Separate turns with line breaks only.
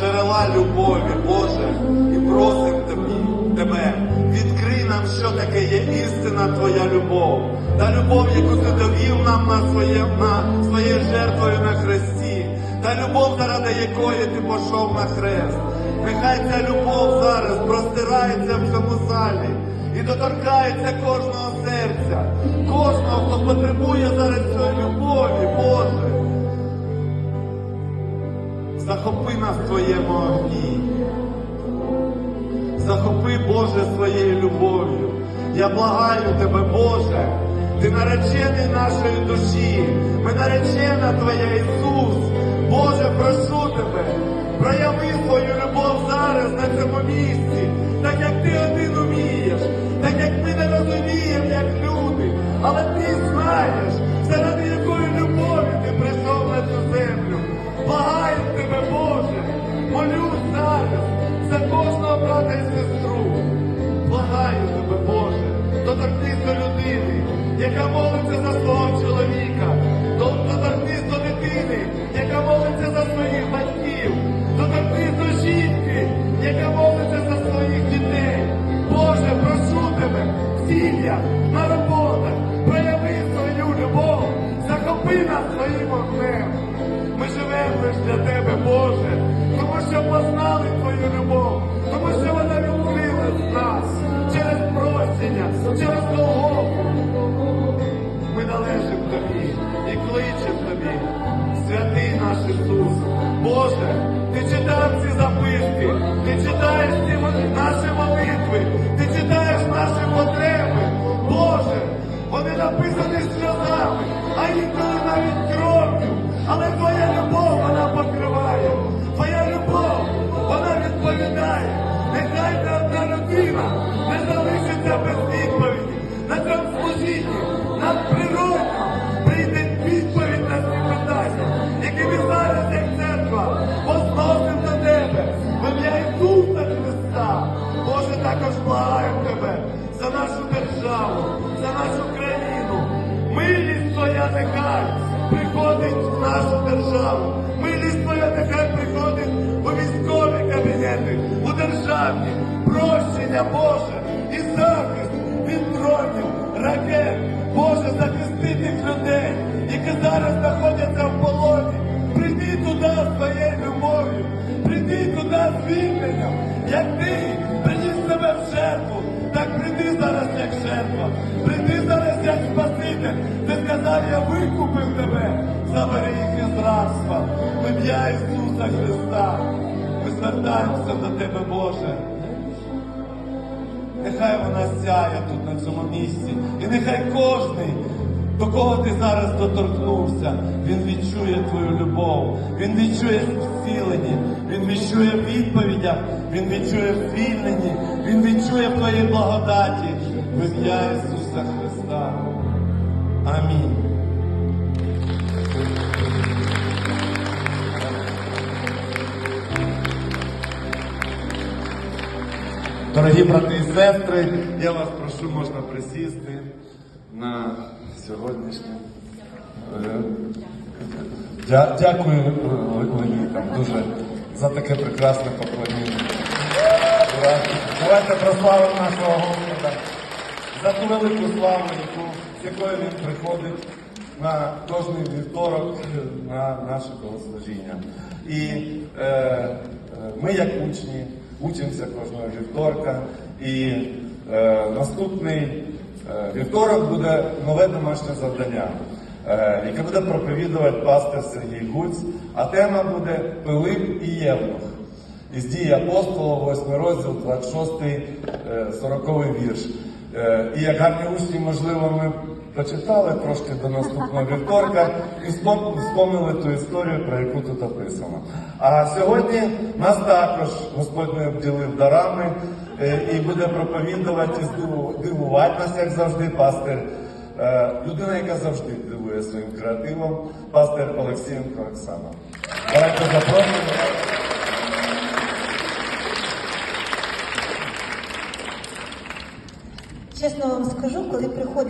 джерела любові, Боже, і просимо тобі, тебе, відкрий нам, що таке є істина Твоя любов, та любов, яку ти довів нам на своє, на своєю жертвою на хресті, та любов, заради якої ти пішов на хрест. Нехай ця любов зараз простирається в цьому залі і доторкається кожного серця, кожного, хто потребує зараз цієї любові, Я благаю тебе, Боже, ти наречений нашої душі. Ми наречена Твоя Ісус. Боже, прошу тебе, прояви свою любов зараз на цьому місці, так як ти один умієш, так як ми не розуміємо, як люди, але ти знаєш, заради якої любові ти прийшов на цю землю. Благаю тебе, Боже, молюсь зараз за кожного брата і сестру. Благаю тебе, яка молиться за свого чоловіка, До- доторкнись до дитини, яка молиться за своїх батьків, доторкнись до жінки, яка молиться за своїх дітей. Боже, прошу тебе, в сім'ях, на роботах, прояви свою любов, захопи нас своїм огнем. Ми живемо лише для тебе, Боже, тому що познали Боже, ти читав ці записки, ти читаєш ці наші молитви, ти читаєш наші потреби. Боже, вони написані сльозами, нехай приходить в нашу державу. Милість нехай приходить у військові кабінети, у державні. Прощення, Боже, і захист від дронів, ракет. Боже, захисти тих людей, які зараз знаходяться в полоні. Викупив тебе за гріх і зрадства. В ім'я Ісуса Христа. Ми звертаємося до тебе, Боже. Нехай вона сяє тут на цьому місці. І нехай кожний, до кого ти зараз доторкнувся, він відчує твою любов, він відчує зцілення, він відчує в він відчує в він відчує в твоїй благодаті в ім'я Ісуса Христа. Дорогі брати і сестри, я вас прошу, можна присісти на сьогоднішнє. Е, дя- Дякую е, Леонідам дуже за таке прекрасне поклоніння. Давайте прославимо нашого Господа за ту велику славу, яку, з якою він приходить на кожний вівторок на наше богослужіння. І е, е, ми, як учні, учимося кожного вівторка. І е, наступний е, вівторок буде нове домашнє завдання, е, яке буде проповідувати пастор Сергій Гуць, а тема буде Пилип і Євнух. Із дії апостола, 8 розділ, 26, е, 40 вірш. Е, І як гарні учні, можливо, ми почитали трошки до наступного вівторка і спом- вспомнили ту історію, про яку тут описано. А сьогодні нас також Господь не обділив дарами е, і буде проповідувати, дивувати нас, як завжди, пастир. е, Людина, яка завжди дивує своїм креативом, пастир Олексієнко Оксана. Давайте запрошуємо.
Чесно вам скажу, коли приходить